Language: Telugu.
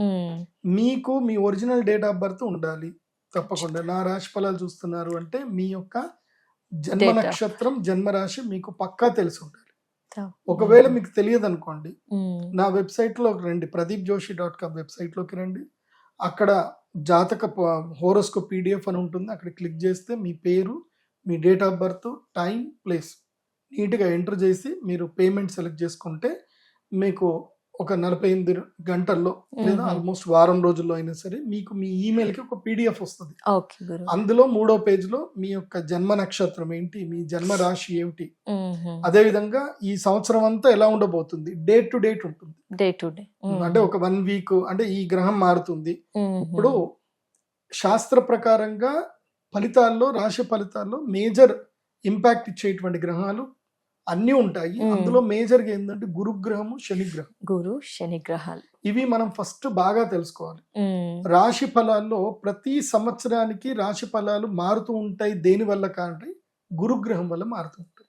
ఉమ్, మీకు మీ ఒరిజినల్ డేట్ ఆఫ్ బర్త్ ఉండాలి. తప్పకుండా. నా రాశి ఫలాలు చూస్తున్నారు అంటే మీ యొక్క జన్మ నక్షత్రం జన్మ రాశి మీకు పక్కా తెలిసి ఉండాలి. ఒకవేళ మీకు తెలియదు అనుకోండి ఉమ్, నా వెబ్సైట్లో రండి. ప్రదీప్ జోషి డాట్ కామ్ వెబ్సైట్లోకి రండి. అక్కడ జాతక హోరోస్కో పీడిఎఫ్ అని ఉంటుంది. అక్కడ క్లిక్ చేస్తే మీ పేరు మీ date of birth time place. నీట్గా ఎంటర్ చేసి మీరు పేమెంట్ సెలెక్ట్ చేసుకుంటే మీకు ఒక నలభై ఎనిమిది గంటల్లో లేదా. ఆల్మోస్ట్ వారం రోజుల్లో అయినా సరే మీకు మీ ఈమెయిల్కి ఒక పీడిఎఫ్ వస్తుంది. అందులో మూడో పేజ్లో మీ యొక్క జన్మ నక్షత్రం ఏంటి మీ జన్మ రాశి ఏమిటి? ఉమ్, అదే విధంగా ఈ సంవత్సరం అంతా ఎలా ఉండబోతుంది? డేట్ టు డేట్ ఉంటుంది. డే టు డే అంటే ఒక వన్ వీక్ అంటే ఈ గ్రహం మారుతుంది. ఇప్పుడు శాస్త్ర ప్రకారంగా ఫలితాల్లో రాశి ఫలితాల్లో మేజర్ ఇంపాక్ట్ ఇచ్చేటువంటి గ్రహాలు అన్నీ ఉంటాయి. అందులో మేజర్గా ఏంటంటే గురుగ్రహము శనిగ్రహం. గురు శని గ్రహాలు ఇవి మనం ఫస్ట్ బాగా తెలుసుకోవాలి. రాశి ఫలాల్లో ప్రతి సంవత్సరానికి రాశి ఫలాలు మారుతూ ఉంటాయి. దేని వల్ల కాబట్టి గురుగ్రహం వల్ల మారుతూ ఉంటాయి.